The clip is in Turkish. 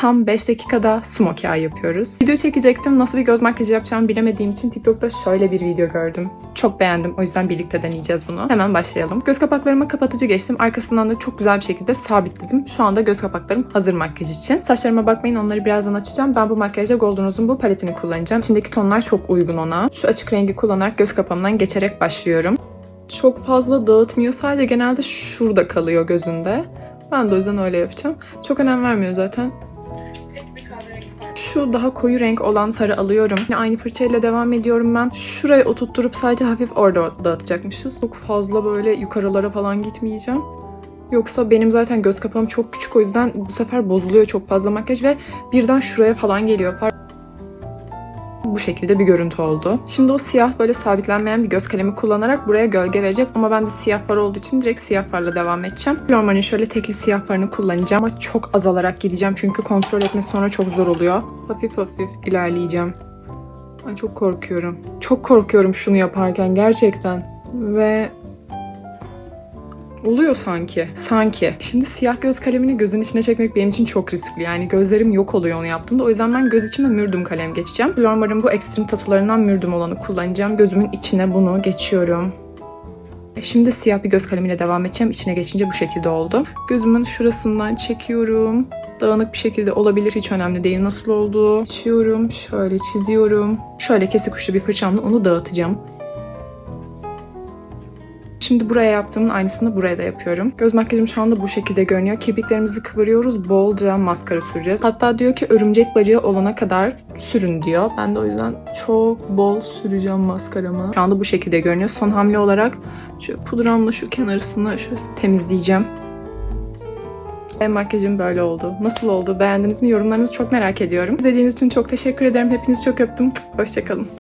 tam 5 dakikada smokey eye yapıyoruz. Video çekecektim. Nasıl bir göz makyajı yapacağımı bilemediğim için TikTok'ta şöyle bir video gördüm. Çok beğendim. O yüzden birlikte deneyeceğiz bunu. Hemen başlayalım. Göz kapaklarıma kapatıcı geçtim. Arkasından da çok güzel bir şekilde sabitledim. Şu anda göz kapaklarım hazır makyaj için. Saçlarıma bakmayın onları birazdan açacağım. Ben bu makyajda Golden Rose'un bu paletini kullanacağım. İçindeki tonlar çok uygun ona. Şu açık rengi kullanarak göz kapağımdan geçerek başlıyorum. Çok fazla dağıtmıyor. Sadece genelde şurada kalıyor gözünde. Ben de o yüzden öyle yapacağım. Çok önem vermiyor zaten. Şu daha koyu renk olan farı alıyorum. Yine aynı fırçayla devam ediyorum ben. Şuraya oturtturup sadece hafif orada dağıtacakmışız. Çok fazla böyle yukarılara falan gitmeyeceğim. Yoksa benim zaten göz kapağım çok küçük o yüzden bu sefer bozuluyor çok fazla makyaj ve birden şuraya falan geliyor far. Bu şekilde bir görüntü oldu. Şimdi o siyah böyle sabitlenmeyen bir göz kalemi kullanarak buraya gölge verecek ama ben de siyah far olduğu için direkt siyah farla devam edeceğim. Normalde şöyle tekli siyah farını kullanacağım ama çok azalarak gideceğim çünkü kontrol etmesi sonra çok zor oluyor. Hafif hafif ilerleyeceğim. Ay çok korkuyorum. Çok korkuyorum şunu yaparken gerçekten. Ve Oluyor sanki. Sanki. Şimdi siyah göz kalemini gözün içine çekmek benim için çok riskli. Yani gözlerim yok oluyor onu yaptığımda. O yüzden ben göz içime mürdüm kalem geçeceğim. Flormar'ın bu ekstrem tatularından mürdüm olanı kullanacağım. Gözümün içine bunu geçiyorum. Şimdi siyah bir göz kalemiyle devam edeceğim. İçine geçince bu şekilde oldu. Gözümün şurasından çekiyorum. Dağınık bir şekilde olabilir. Hiç önemli değil nasıl olduğu. Açıyorum. Şöyle çiziyorum. Şöyle kesik uçlu bir fırçamla onu dağıtacağım. Şimdi buraya yaptığımın aynısını buraya da yapıyorum. Göz makyajım şu anda bu şekilde görünüyor. Kirpiklerimizi kıvırıyoruz. Bolca maskara süreceğiz. Hatta diyor ki örümcek bacağı olana kadar sürün diyor. Ben de o yüzden çok bol süreceğim maskaramı. Şu anda bu şekilde görünüyor. Son hamle olarak şu pudramla şu kenarısını şöyle temizleyeceğim. Ve makyajım böyle oldu. Nasıl oldu? Beğendiniz mi? Yorumlarınızı çok merak ediyorum. İzlediğiniz için çok teşekkür ederim. Hepinizi çok öptüm. Hoşçakalın.